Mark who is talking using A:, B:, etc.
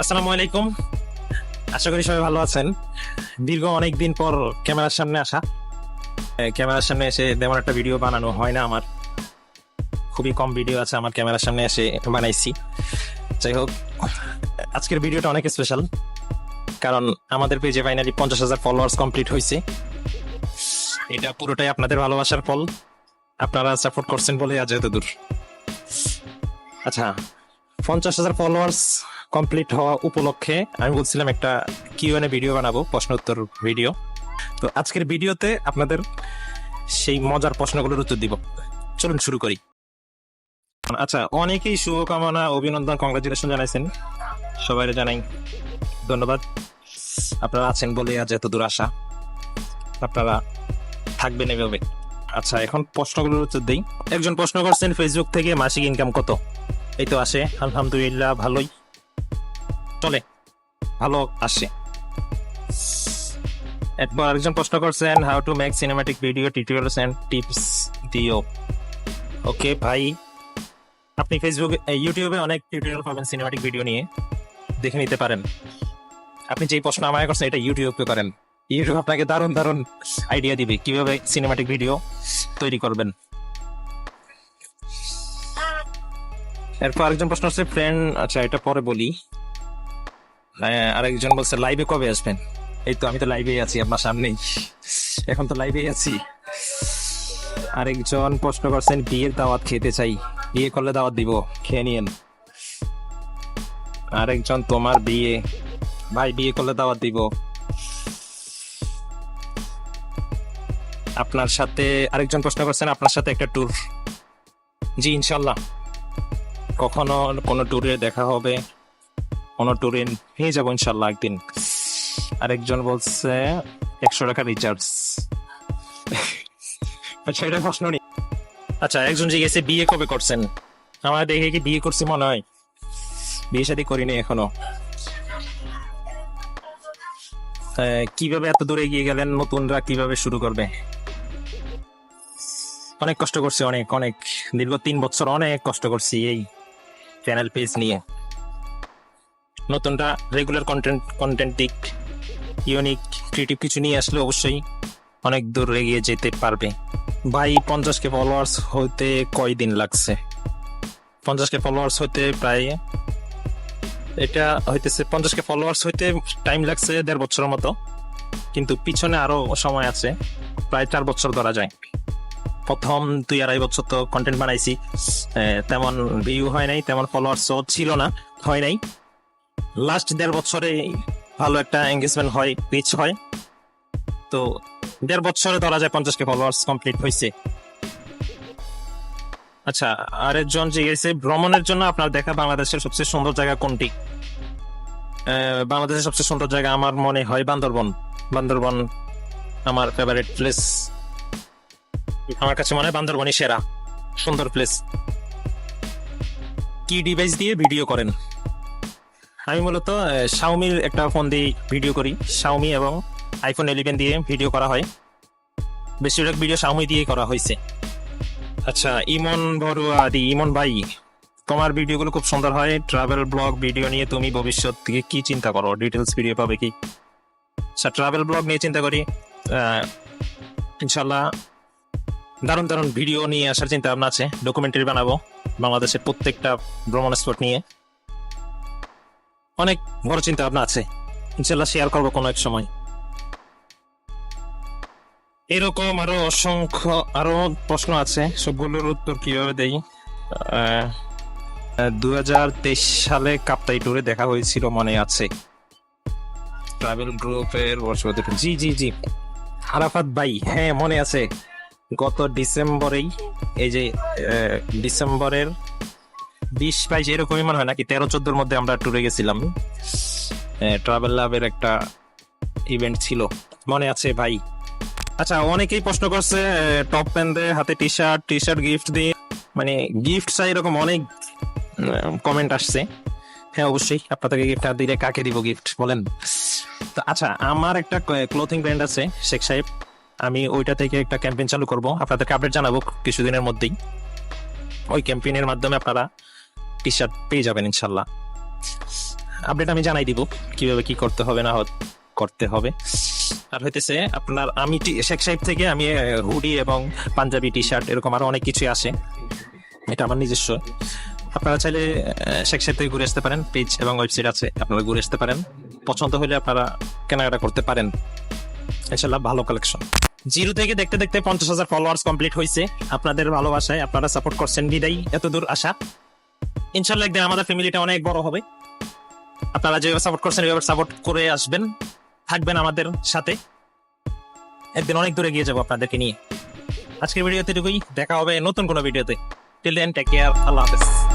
A: আসসালামু আলাইকুম। আশা করি সবাই ভালো আছেন। দীর্ঘ অনেক দিন পর ক্যামেরার সামনে আসা। ক্যামেরার সামনে এসে তেমন একটা ভিডিও বানানো হয় না আমার। খুবই কম ভিডিও আছে আমার ক্যামেরার সামনে এসে বানাইছি। যাই হোক, আজকের ভিডিওটা অনেক স্পেশাল কারণ আমাদের পেজে ফাইনালি পঞ্চাশ হাজার ফলোয়ার্স কমপ্লিট হয়েছে এটা পুরোটাই আপনাদের ভালোবাসার ফল। আপনারা সাপোর্ট করছেন বলে আজ এত দূর আচ্ছা পঞ্চাশ হাজার ফলোয়ার্স কমপ্লিট হওয়া উপলক্ষে আমি বলছিলাম একটা কিউএনএ ভিডিও বানাবো প্রশ্ন উত্তর ভিডিও তো আজকের ভিডিওতে আপনাদের সেই মজার প্রশ্নগুলোর উত্তর দিব। চলুন শুরু করি। আচ্ছা অনেকেই শুভকামনা, অভিনন্দন কংগ্রাচুলেশন জানাইছেন। সবাই জানাই, ধন্যবাদ। আপনারা আছেন বলে আজ এত দূর আসা আপনারা থাকবেন এভাবে। আচ্ছা এখন প্রশ্নগুলোর উত্তর দিই। একজন প্রশ্ন করছেন ফেসবুক থেকে মাসিক ইনকাম কত? এই তো আসে, আলহামদুলিল্লাহ, ভালোই। চলে, ভালো আসে। এরপর আরেকজন প্রশ্ন করছেন how to make cinematic video tutorials and tips দিও। ওকে, ভাই, আপনি ফেসবুক ইউটিউবে অনেক টিউটোরিয়াল পাবেন সিনেমাটিক ভিডিও নিয়ে। দেখে নিতে পারেন। আপনি যেই প্রশ্ন আমায় করছেন, এটা ইউটিউবে করেন। ইউটিউব আপনাকে দারুণ দারুণ আইডিয়া দিবে কীভাবে সিনেমাটিক ভিডিও তৈরি করবেন। এরপর আরেকজন প্রশ্ন হচ্ছে ফ্রেন্ড আচ্ছা এটা পরে বলি। আরেকজন বলছে লাইভে কবে আসবেন? এই তো, আমি তো লাইভেই আছি আপনার সামনেই। এখন তো লাইভেই আছি। আরেকজন প্রশ্ন করছেন, বিয়ের দাওয়াত খেতে চাই। বিয়ে করলে দাওয়াত দিব, খেয়ে নিয়েন। আরেকজন, তোমার বিয়ে, ভাই, বিয়ে করলে দাওয়াত দিব। আপনার সাথে আরেকজন প্রশ্ন করছেন, আপনার সাথে একটা ট্যুর জি, ইনশাল্লাহ। কখনো কোনো ট্যুরে দেখা হবে, কোনো ট্যুরে নিয়ে যাব ইনশাল্লাহ একদিন। আরেকজন বলছে, একশো টাকা রিচার্জ আচ্ছা এটা প্রশ্ন নেই আচ্ছা একজন জিজ্ঞেসে বিয়ে কবে করছেন? আমার দেখে কি বিয়ে করছি মনে হয়। বিয়ে শাদী করিনি এখনও। কীভাবে এত দূরে এগিয়ে গেলেন? নতুনরা কীভাবে শুরু করবে? অনেক কষ্ট করছি, অনেক অনেক, দীর্ঘ তিন বছর অনেক কষ্ট করছি এই চ্যানেল পেজ নিয়ে। নতুনটা রেগুলার কন্টেন্ট কন্টেন্ট দিক ইউনিক ক্রিয়েটিভ কিছু নিয়ে আসলে অবশ্যই অনেক দূর এগিয়ে যেতে পারবে। ভাই পঞ্চাশ কে ফলোয়ার্স হতে কয়দিন লাগছে? পঞ্চাশ কে ফলোয়ার্স হতে প্রায়, এটা হইতেছে পঞ্চাশ কে ফলোয়ার্স হইতে টাইম লাগছে দেড় বছরের মতো, কিন্তু পিছনে আরও সময় আছে, প্রায় চার বছর ধরা যায়। প্রথম দুই আড়াই বছর তো কন্টেন্ট বানাইছি। তেমন ভিউ হয় নাই, তেমন ফলোয়ার্সও ছিল না, হয় নাই। লাস্ট দেড় বছরে ভালো একটা এঙ্গেজমেন্ট হয় রিচ হয়। তো দেড় বছরে ধরা যায় পঞ্চাশ কে ফলোয়ার্স কমপ্লিট হয়েছে আচ্ছা আরেকজন জিজ্ঞেসে, ভ্রমণের জন্য আপনার দেখা বাংলাদেশের সবচেয়ে সুন্দর জায়গা কোনটি? বাংলাদেশের সবচেয়ে সুন্দর জায়গা আমার মনে হয় বান্দরবন। বান্দরবন আমার ফেভারিট প্লেস আমার কাছে মনে হয় বান্দরবনই সেরা। সুন্দর প্লেস কি ডিভাইস দিয়ে ভিডিও করেন? আমি মূলত শাওমির একটা ফোন দিয়ে ভিডিও করি। শাওমি এবং আইফোন ইলেভেন দিয়ে ভিডিও করা হয়। বেশিরভাগ ভিডিও শাওমি দিয়ে করা হয়েছে। আচ্ছা ইমন বড়ুয়া দি, ইমন ভাই, তোমার ভিডিওগুলো খুব সুন্দর হয়। ট্রাভেল ব্লগ ভিডিও নিয়ে তুমি ভবিষ্যৎ থেকে কি চিন্তা করো? ডিটেলস ভিডিও পাবে কি? আচ্ছা ট্রাভেল ব্লগ নিয়ে চিন্তা করি। ইনশাল্লাহ দারুণ দারুণ ভিডিও নিয়ে আসার চিন্তা ভাবনা আছে। ডকুমেন্টারি বানাবো। বাংলাদেশের প্রত্যেকটা ভ্রমণ স্পট নিয়ে। অনেক বড় চিন্তা ভাবনা আছে। ইনশাল্লাহ শেয়ার করব কোনো এক সময়। এরকম আরও অসংখ্য আরও প্রশ্ন আছে। সবগুলোর উত্তর কীভাবে দেই? দু হাজার তেইশ সালে কাপ্তাই টুরে দেখা হয়েছিল, মনে আছে। ট্রাভেল গ্রুপের জি জি জি। আরাফাত ভাই হ্যাঁ মনে আছে। গত ডিসেম্বরেই, এই যে ডিসেম্বরের বিশ বাইশ এরকমই মনে হয় নাকি? তেরো, চোদ্দোর মধ্যে আমরা ট্যুরে গেছিলাম। ট্রাভেল লাভের একটা ইভেন্ট ছিল। মনে আছে ভাই? আচ্ছা অনেকেই প্রশ্ন করছে টপ প্যান্ট দিয়ে হাতে T shirt T shirt gift দিয়ে মানে গিফট চাই এরকম অনেক কমেন্ট আসছে। হ্যাঁ অবশ্যই, আপনাদেরকে গিফট আর দিলে কাকে দিব গিফট বলেন। তো আচ্ছা আমার একটা ক্লোথিং ব্র্যান্ড আছে, শেখ সাহেব। আমি ওইটা থেকে একটা ক্যাম্পেইন চালু করব। আপনাদেরকে আপডেট জানাব কিছুদিনের মধ্যেই। ওই ক্যাম্পেইনের মাধ্যমে আপনারা টি শার্ট পেয়ে যাবেন ইনশাল্লাহ আপডেট আমি জানাই দিব কীভাবে কি করতে হবে, না করতে হবে। আর হইতেছে আপনার আমি শেখ সাহেব থেকে আমি হুডি এবং পাঞ্জাবি টি শার্ট এরকম আরও অনেক কিছুই আসে। এটা আমার নিজস্ব। আপনারা চাইলে শেখ সাহেব থেকে ঘুরে আসতে পারেন। পেজ এবং ওয়েবসাইট আছে, আপনারা ঘুরে আসতে পারেন। পছন্দ হলে আপনারা কেনাকাটা করতে পারেন। ইনশাল্লাহ ভালো কালেকশন জিরো থেকে দেখতে দেখতে পঞ্চাশ হাজার ফলোয়ার্স কমপ্লিট হয়েছে আপনাদের ভালোবাসায় আপনারা সাপোর্ট করছেন। বিদায়। এত দূর আসা ইনশাল্লাহ একদিন আমাদের ফ্যামিলিটা অনেক বড় হবে। আপনারা যেভাবে সাপোর্ট করছেন, এভাবে সাপোর্ট করে আসবেন। থাকবেন আমাদের সাথে। একদিন অনেক দূরে গিয়ে যাব আপনাদেরকে নিয়ে। আজকের ভিডিওতে এটুকুই। দেখা হবে নতুন কোনো ভিডিওতে। টিল দেন টেক কেয়ার আল্লাহ হাফেজ।